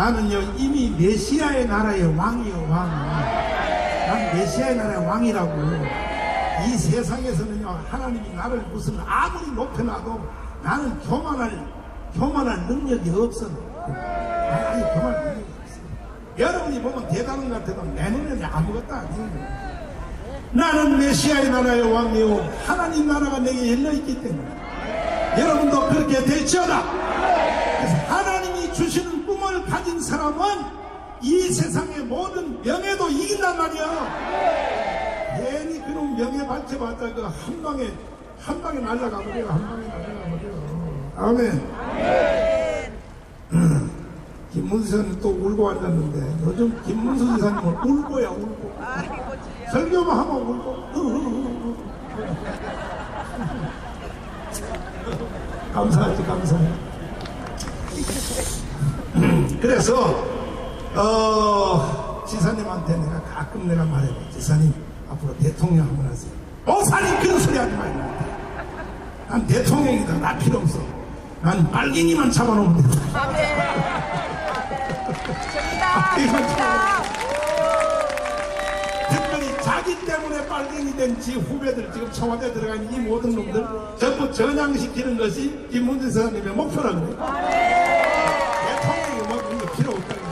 나는요 이미 메시아의 나라의 왕이요 왕. 난 메시아의 나라의 왕이라고. 이 세상에서는요 하나님이 나를 무슨 아무리 높여놔도 나는 교만할 교만할 능력이 없어. 아니 교만할 능력이 없어. 여러분이 보면 대단한 것 같아도 내 눈에는 아무것도 아니에요. 나는 메시아의 나라의 왕이요 하나님 나라가 내게 열려 있기 때문에 여러분도 그렇게 될지어다. 그래서 하나님이 주시는 꿈을 가진 사람은 이 세상의 모든 명예도 이긴단 말이야. 괜히 그런 명예 발표받다 그한 방에 한 방에 날라가 버려 한 방에 날라가 버려. 아멘. 김문수는 또 울고 앉았는데 요즘 김문수 지사님은 울고야 울고 설교만 하면 울고 감사하지 감사해 그래서 어 지사님한테 내가 가끔 내가 말해요. 지사님 앞으로 대통령 한번 하세요. 오사님 그런 소리 하지 말고. 난 대통령이다. 나 필요 없어. 난 빨갱이만 잡아놓으면 돼. 특별히 자기 때문에 빨갱이 된 지 후배들 지금 청와대 들어간 이 모든 놈들 전부 전향시키는 것이 김문진 사장님의 목표라 그래 대통령이 뭐 그런 거 필요 없다 그래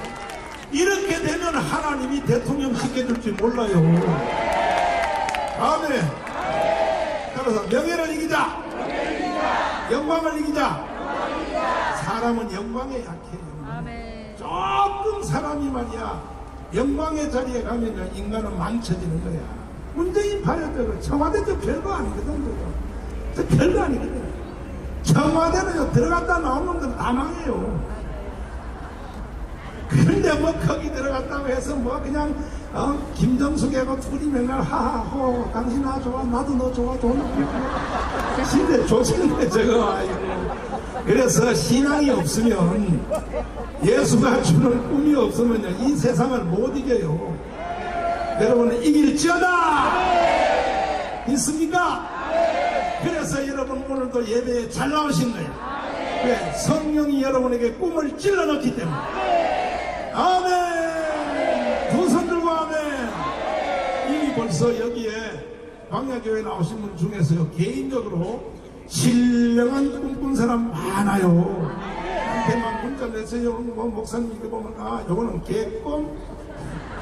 이렇게 되면 하나님이 시켜줄지 몰라요. 아멘 따라서 명예를 이기자. 영광을 이기자. 사람은 영광에 약해 요 조금 사람이 말이야. 영광의 자리에 가면 인간은 망쳐지는 거야. 문재인 파여들은 청와대도 별거 아니거든 그거. 저 별거 아니거든. 청와대는 들어갔다 나오는 놈들 다 망해요 그런데 뭐 거기 들어갔다고 해서 뭐 그냥 어, 김정숙하고 둘이 맨날 하하호 당신 나 좋아 나도 너 좋아 돈 진짜 좋겠네 저거 아이고. 그래서 신앙이 없으면 예수가 주는 꿈이 없으면요 이 세상을 못 이겨요. 여러분은 이길지어다! 있습니까? 그래서 여러분 오늘도 예배에 잘 나오신 거예요. 왜? 성령이 여러분에게 꿈을 찔러넣기 때문에 아멘! 두손 들고 아멘! 이미 벌써 여기에 광야교회 나오신 분 중에서요 개인적으로 신령한 꿈꾼 사람 많아요. 한테만 문자 내세요. 뭐 목사님 이거 보면 아 요거는 개꿈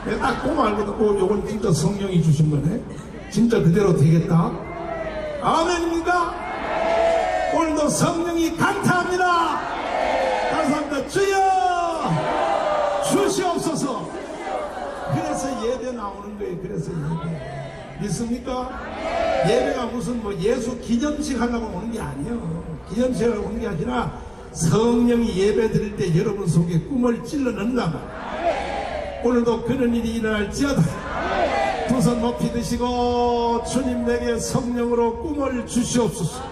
내가 딱꿈 알거든 어, 요건 진짜 성령이 주신 거네. 진짜 그대로 되겠다. 아멘입니까? 오늘도 성령이 강타합니다. 감사합니다. 주여 주시옵소서 그래서 예배 나오는 거예요 그래서 예배 믿습니까? 예배가 무슨 뭐 예수 기념식 하려고 오는 게 아니에요. 기념식 하려고 오는 게 아니라 성령이 예배 드릴 때 여러분 속에 꿈을 찔러 넣는다 말이에요. 오늘도 그런 일이 일어날지어다. 두 손 높이 드시고 주님 내게 성령으로 꿈을 주시옵소서.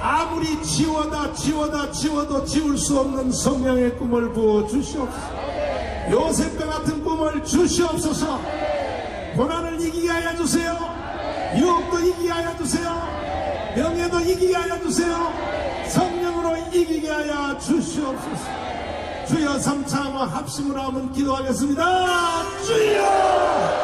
아무리 지워다 지워다 지워도 지울 수 없는 성령의 꿈을 부어 주시옵소서 요셉과 같은 꿈을 주시옵소서. 고난을 이기게 하여 주세요. 유혹도 이기게 하여 주세요. 명예도 이기게 하여 주세요. 성령으로 이기게 하여 주시옵소서. 주여 한번 합심으로 한번 기도하겠습니다. 주여